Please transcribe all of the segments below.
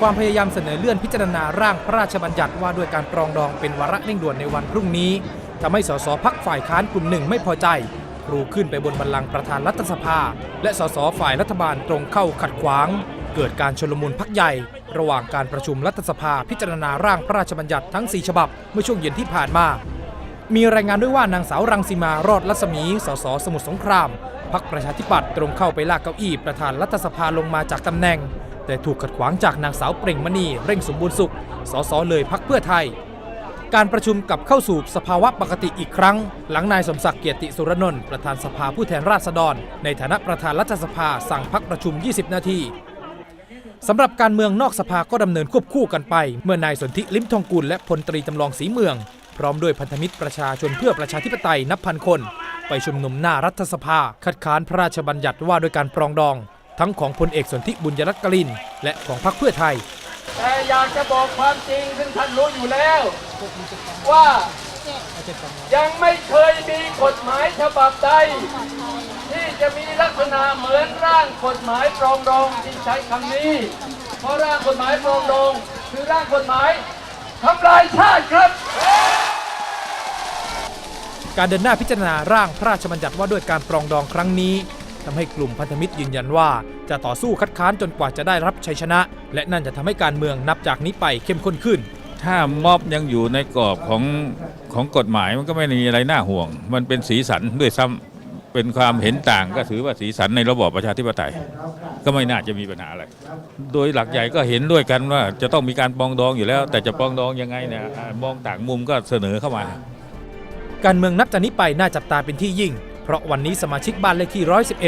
ความพยายามเสนอเลื่อนพิจารณาร่างพระราชบัญญัติว่าด้วยการปรองดองเป็นวาระเร่งด่วนในวันพรุ่งนี้ทำให้สสพักฝ่ายค้านกลุ่มหนึ่งไม่พอใจรูขึ้นไปบนบัลลังก์ประธานรัฐสภา และสสฝ่ายรัฐบาลตรงเข้าขัดขวาง เกิดการชลมุนพักใหญ่ ระหว่างการประชุมรัฐสภาพิจารณาร่างพระราชบัญญัติทั้ง 4 ฉบับ เมื่อช่วงเย็นที่ผ่านมา มีรายงานด้วยว่านางสาวรังสีมารอดรัศมี สสสมุทรสงครามพักประชาธิปัตย์ตรงเข้าไปลากเก้าอี้ประธานรัฐสภาลงมาจากตำแหน่ง แต่ถูกขัดขวางจากนางสาวเปล่งมณีเร่งสมบูรณ์สุข สสเลยพักเพื่อไทย การประชุมกลับเข้าสู่สภาวะปกติอีกครั้ง หลังนายสมศักดิ์เกียรติสุรนนท์ประธานสภาผู้แทนราษฎร ในฐานะประธานรัฐสภาสั่งพักประชุม 20 นาทีสำหรับการเมืองนอกสภาก็ดำเนินควบคู่กันไป เมื่อนายสนธิลิมทองกุลและพลตรีจำลองศรีเมือง พร้อมด้วยพันธมิตรประชาชนเพื่อประชาธิปไตยนับพันคน ไปชุมนุมหน้ารัฐสภา คัดค้านพระราชบัญญัติว่าด้วยการปรองดอง ทั้งของพลเอกสนธิบุญยรัตน์กลิน และของพรรคเพื่อไทย แต่อยากจะบอกความจริงซึ่งท่านรู้อยู่แล้ว ว่ายังไม่เคยมีกฎหมายฉบับใด ที่จะมีลักษณะเหมือนร่างกฎหมายปรองดองที่ใช้คำนี้ เพราะร่างกฎหมายปรองดอง คือร่างกฎหมายทำลายชาติครับ การเดินหน้าพิจารณาร่างพระราชบัญญัติว่าด้วยการปรองดองครั้งนี้ทำให้กลุ่มพันธมิตรยืนยันว่า จะต่อสู้คัดค้านจนกว่าจะได้รับชัยชนะ และนั่นจะทำให้การเมืองนับจากนี้ไปเข้มข้นขึ้น ถ้าม็อบยังอยู่ในกรอบของของกฎหมายมันก็ไม่มีอะไรน่าห่วง มันเป็นสีสันด้วยซ้ำเป็นความเห็นต่างก็ถือว่าสีสันในระบอบประชาธิปไตย ก็ไม่น่าจะมีปัญหาอะไร โดยหลักใหญ่ก็เห็นด้วยกันว่าจะต้องมีการปรองดองอยู่แล้ว แต่จะปรองดองยังไงเนี่ยมองต่างมุมก็เสนอเข้ามา การเมืองนับจากนี้ไปน่าจับตาเป็นที่ยิ่ง เพราะวันนี้สมาชิกบ้านเลขที่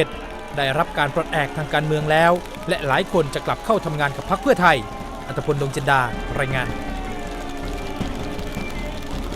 111 ได้รับการปลดแอกทางการเมืองแล้ว และหลายคนจะกลับเข้าทำงานกับพรรคเพื่อไทย อัตพลดวงจินดารายงาน